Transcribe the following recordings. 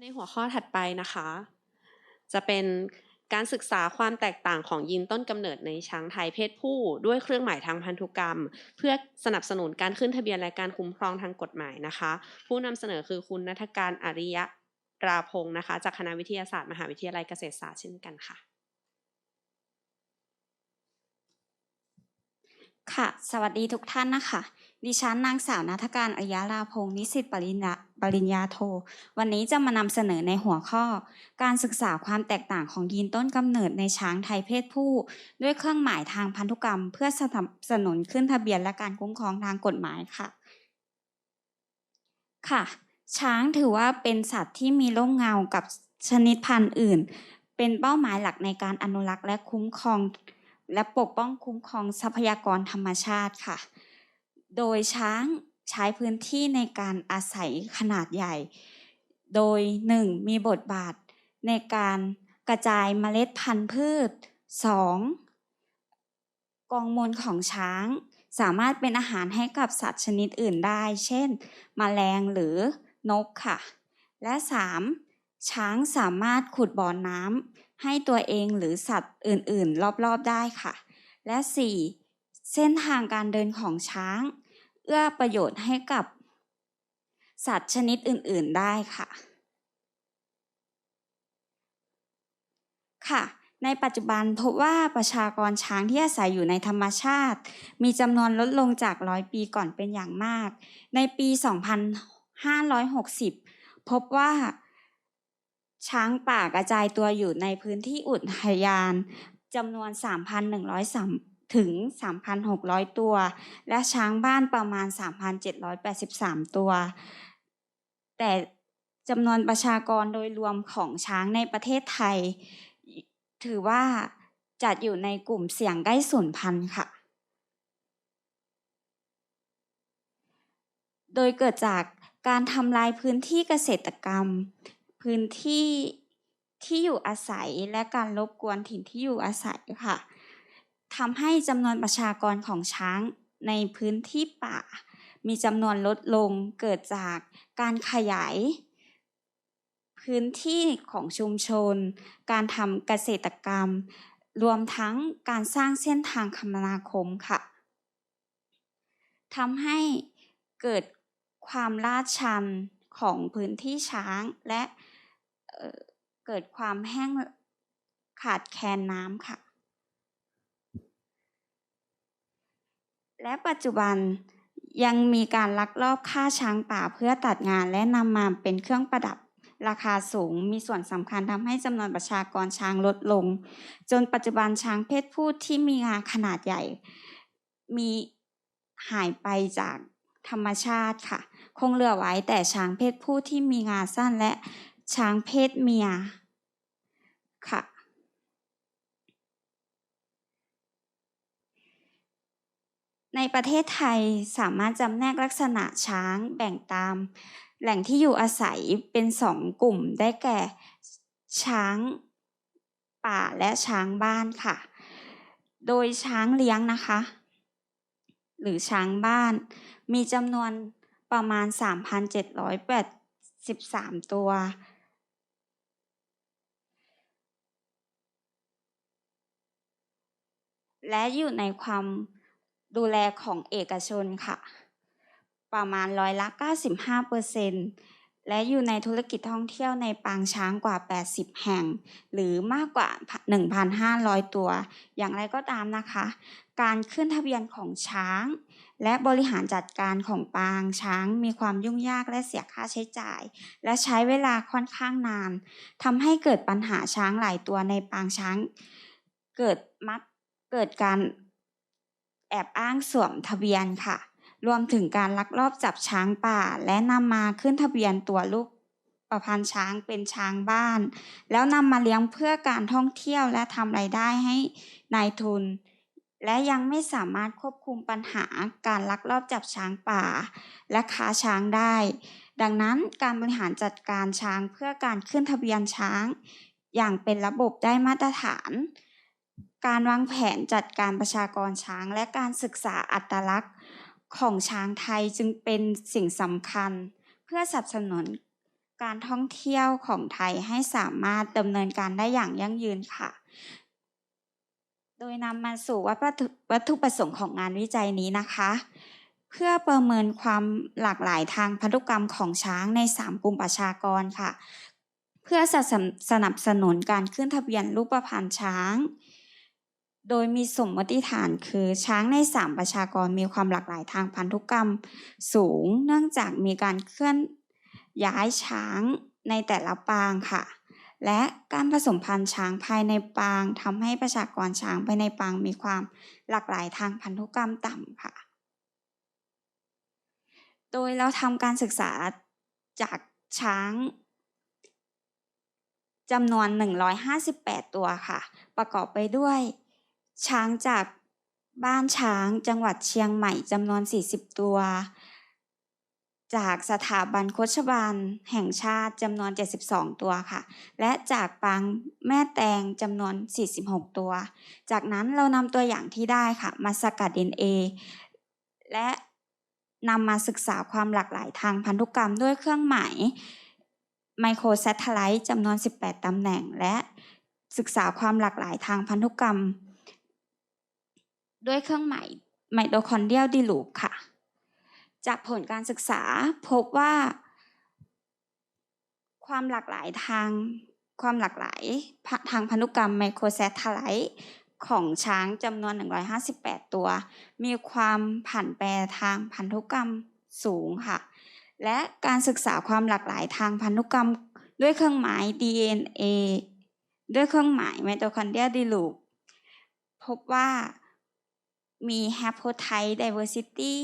ในหัวข้อถัดไปนะคะ จะเป็นการศึกษาความแตกต่างของยีนต้นกำเนิดในช้างไทยเพศผู้ ด้วยเครื่องหมายทางพันธุกรรม เพื่อสนับสนุนการขึ้นทะเบียนและการคุ้มครองทางกฎหมายนะคะ ผู้นำเสนอคือคุณนัทการอาริยะราพงศ์นะคะ จากคณะวิทยาศาสตร์มหาวิทยาลัยเกษตรศาสตร์เช่นกันค่ะ ค่ะ สวัสดีทุกท่านนะคะ ดิฉันนางสาวนัทการอริยาลาพงศ์นิสิตปริญญาปริญญาโท วันนี้จะมานำเสนอในหัวข้อ การศึกษาความแตกต่างของยีนต้นกำเนิดในช้างไทยเพศผู้ ด้วยเครื่องหมายทางพันธุกรรม เพื่อสนับสนุนขึ้นทะเบียนและการคุ้มครองทางกฎหมายค่ะ ค่ะ ช้างถือว่าเป็นสัตว์ที่มีร่มเงากับชนิดพันธุ์อื่น เป็นเป้าหมายหลักในการอนุรักษ์และคุ้มครอง และปกป้องคุ้มครองทรัพยากรธรรมชาติค่ะ โดยช้างใช้พื้นที่ในการอาศัยขนาดใหญ่ โดย 1. มีบทบาทในการกระจายเมล็ดพันธุ์พืช 2. กองมูลของช้างสามารถเป็นอาหารให้กับสัตว์ชนิดอื่นได้ เช่นแมลงหรือนกค่ะ และ 3. ช้างสามารถขุดบ่อน้ำให้ตัวเองหรือสัตว์อื่นๆ รอบๆได้ค่ะ และ 4. เส้นทางการเดินของช้าง เอื้อประโยชน์ให้กับ สัตว์ชนิดอื่น ๆ ได้ค่ะ ค่ะ ในปัจจุบันพบว่าประชากรช้างที่อาศัยอยู่ในธรรมชาติ มีจำนวนลดลงจากร้อยปีก่อนเป็นอย่างมาก ในปี 2560 พบว่าช้างป่ากระจายตัวอยู่ในพื้นที่อุทยานจำนวน 3,103 ถึง 3,600 ตัว และช้างบ้านประมาณ 3,783 ตัว แต่จำนวนประชากรโดยรวมของช้างในประเทศไทย ถือว่าจัดอยู่ในกลุ่มเสี่ยงใกล้สูญพันธุ์ค่ะ โดยเกิดจากการทำลายพื้นที่เกษตรกรรม พื้นที่ที่อยู่อาศัยและการรบกวนถิ่นที่อยู่อาศัยค่ะ ทำให้จำนวนประชากรของช้างในพื้นที่ป่า มีจำนวนลดลงเกิดจากการขยาย พื้นที่ของชุมชน การทำเกษตรกรรม รวมทั้งการสร้างเส้นทางคมนาคมค่ะทำให้เกิดความลาดชันของพื้นที่ช้างและเเกิดความแห้งขาดแคลนน้ำค่ะ และปัจจุบันยังมีการลักลอบฆ่าช้างป่าเพื่อตัดงานและนำมาเป็นเครื่องประดับราคาสูงมีส่วนสำคัญทำให้จำนวนประชากรช้างลดลง จนปัจจุบันช้างเพศผู้ที่มีงาขนาดใหญ่ มีหายไปจากธรรมชาติค่ะ คงเหลือไว้แต่ช้างเพศผู้ที่มีงาสั้นและช้างเพศเมียค่ะ ในประเทศไทยสามารถจำแนกลักษณะช้างแบ่งตาม แหล่งที่อยู่อาศัยเป็นสองกลุ่มได้แก่ ช้างป่าและช้างบ้านค่ะ โดยช้างเลี้ยงนะคะ หรือช้างบ้าน มีจำนวนประมาณ 3,783 ตัว และอยู่ในความ ดูแลของเอกชนค่ะ ประมาณร้อยละ95เปอร์เซ็นต์และอยู่ในธุรกิจท่องเที่ยวในปางช้างกว่า 80 แห่ง หรือมากกว่า 1,500 ตัว อย่างไรก็ตามนะคะ การขึ้นทะเบียนของช้าง และบริหารจัดการของปางช้างมีความยุ่งยากและเสียค่าใช้จ่าย และใช้เวลาค่อนข้างนานทำให้เกิดปัญหาช้างหลายตัวในปางช้าง เกิดมักเกิดการ แอบอ้างสวมทะเบียนค่ะ รวมถึงการลักลอบจับช้างป่า และนำมาขึ้นทะเบียนตัวลูกประพันธ์ช้างเป็นช้างบ้าน แล้วนำมาเลี้ยงเพื่อการท่องเที่ยวและทำไรายได้ให้นายทุน และยังไม่สามารถควบคุมปัญหาการลักลอบจับช้างป่า และค้าช้างได้ ดังนั้นการบริหารจัดการช้างเพื่อการขึ้นทะเบียนช้าง อย่างเป็นระบบได้มาตรฐาน การวางแผนจัดการประชากรช้าง และการศึกษาอัตลักษณ์ของช้างไทยจึงเป็นสิ่งสำคัญ เพื่อสนับสนุนการท่องเที่ยวของไทยให้สามารถดำเนินการได้อย่างยั่งยืนค่ะ โดยนำมาสู่วัตถุวัตถุประสงค์ของงานวิจัยนี้นะคะ เพื่อประเมินความหลากหลายทางพันธุกรรมของช้างใน 3 กลุ่มประชากรค่ะ เพื่อสนับสนุนการขึ้นทะเบียนรูปพรรณช้าง โดยมีสมมติฐานคือช้างใน3ประชากรมีความหลากหลายทางพันธุกรรมสูง เนื่องจากมีการเคลื่อนย้ายช้างในแต่ละปางค่ะ และการผสมพันธุ์ช้างภายในปางทำให้ประชากรช้างภายในปางมีความหลากหลายทางพันธุกรรมต่ำค่ะ โดยเราทำการศึกษาจากช้างจำนวน 158 ตัวค่ะ ประกอบไปด้วย ช้างจากบ้านช้างจังหวัดเชียงใหม่จำนวน 40 ตัว จากสถาบันโคชบาลแห่งชาติจำนวน 72 ตัวค่ะ และจากปางแม่แตงจำนวน 46 ตัว จากนั้นเรานำตัวอย่างที่ได้ค่ะ มาสกัด DNA และนำมาศึกษาความหลากหลายทางพันธุกรรมด้วยเครื่องหมายไมโครแซทไลท์จำนวน 18 ตำแหน่ง และศึกษาความหลากหลายทางพันธุกรรม ด้วยเครื่องหมายไมโตคอนเดรียลดีลูปค่ะ จากผลการศึกษาพบว่า ความหลากหลายทางความหลากหลายทางพันธุกรรมไมโครแซทไลท์ของช้างจำนวน 158 ตัว มีความผันแปรทางพันธุกรรมสูงค่ะ และการศึกษาความหลากหลายทางพันธุกรรมด้วยเครื่องหมาย DNA ด้วยเครื่องหมายไมโตคอนเดรียดีลูปพบว่า มี haplotype diversity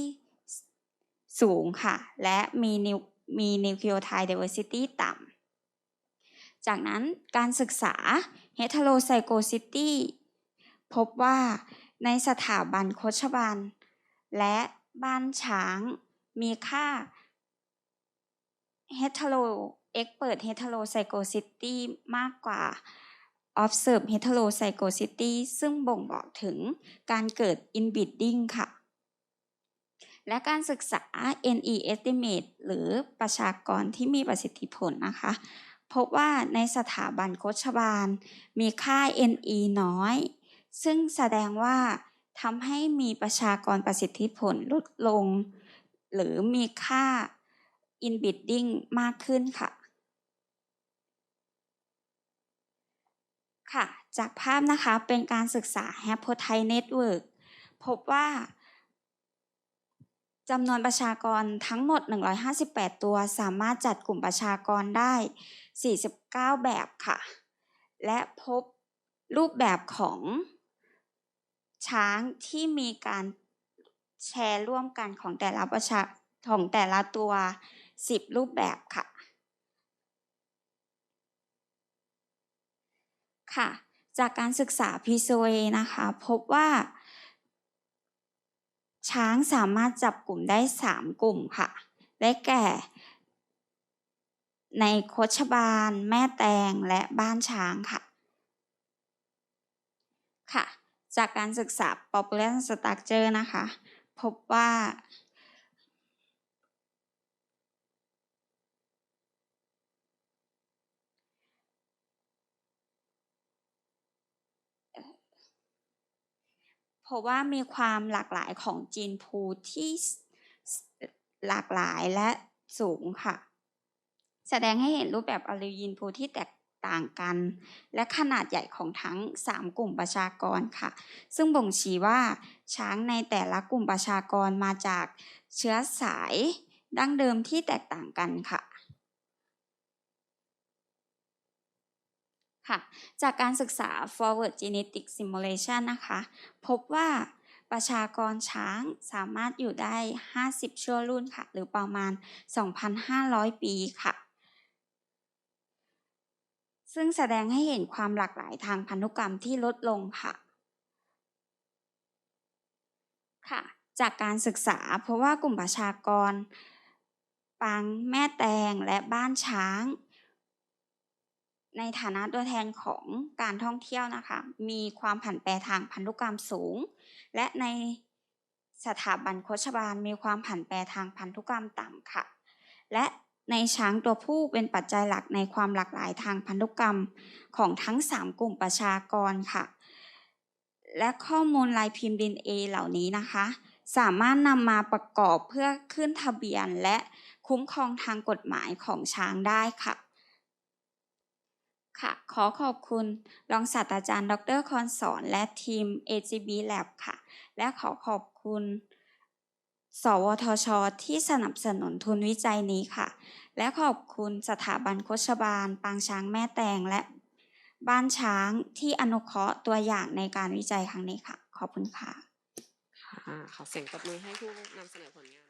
สูงค่ะ และมีนิวมี nucleotide diversity ต่ำ จากนั้นการศึกษา heterozygosity พบว่าในสถาบันโคชบาลและบ้านช้างมีค่า hetero expert heterozygosity มากกว่า observe heterozygosity ซึ่งบ่งบอกถึงการเกิด inbreeding ค่ะ และการศึกษา NE estimate หรือประชากรที่มีประสิทธิผลนะคะ พบว่าในสถาบันโคชบาล มีค่า NE น้อย ซึ่งแสดงว่าทำให้มีประชากรประสิทธิผลลดลง หรือมีค่า inbreeding มากขึ้นค่ะ ค่ะ จากภาพนะคะเป็นการศึกษา Haplotype Network พบว่าจำนวนประชากรทั้งหมด 158 ตัวสามารถจัดกลุ่มประชากรได้ 49 แบบค่ะ และพบรูปแบบของช้างที่มีการแชร์ร่วมกันของแต่ละประชาของแต่ละตัว 10 รูปแบบค่ะ ค่ะ จากการศึกษา PSOA นะคะ พบว่า ช้างสามารถจับกลุ่มได้ 3 กลุ่มค่ะ ได้แก่ ในโคชบาล แม่แตงและบ้านช้างค่ะ ค่ะ จากการศึกษา population structure นะคะ พบว่า เพราะว่ามีความหลากหลายของจีนพูที่หลากหลายและสูงค่ะ แสดงให้เห็นรูปแบบอล l ยีนพูที่แตกต่างกัน และขนาดใหญ่ของทั้ง 3 กลุ่มประชากรค่ะ ซึ่งบ่งชี้ว่าช้างในแต่ละกลุ่มประชากรมาจากเชื้อสายดั้งเดิมที่แตกต่างกันค่ะ ค่ะ จากการศึกษา forward genetic simulation นะคะ พบว่าประชากรช้างสามารถอยู่ได้ 50 ชั่วรุ่นค่ะ หรือประมาณ 2,500 ปีค่ะ ซึ่งแสดงให้เห็นความหลากหลายทางพันธุกรรมที่ลดลงค่ะ ค่ะ จากการศึกษาเพราะว่ากลุ่มประชากร ปางแม่แตงและบ้านช้าง ในฐานะตัวแทนของการท่องเที่ยวนะคะ มีความผันแปรทางพันธุกรรมสูง และในสถาบันโคชบาลมีความผันแปรทางพันธุกรรมต่ำค่ะ และในช้างตัวผู้เป็นปัจจัยหลักในความหลากหลายทางพันธุกรรมของทั้ง 3 กลุ่มประชากรค่ะ และข้อมูลลายพิมพ์ DNA เหล่านี้นะคะ สามารถนำมาประกอบเพื่อขึ้นทะเบียนและคุ้มครองทางกฎหมายของช้างได้ค่ะ ค่ะ ขอขอบคุณรองศาสตราจารย์ ดรคอนสอน และทีม AGB Lab ค่ะ และขอขอบคุณ สวทช ที่สนับสนุนทุนวิจัยนี้ค่ะ และขอบคุณสถาบันโคชบาล ปางช้างแม่แตงและบ้านช้างที่อนุเคราะห์ตัวอย่างในการวิจัยครั้งนี้ค่ะ ขอบคุณค่ะ ค่ะ ขอเสียงตบมือให้ผู้นำเสนอผลงาน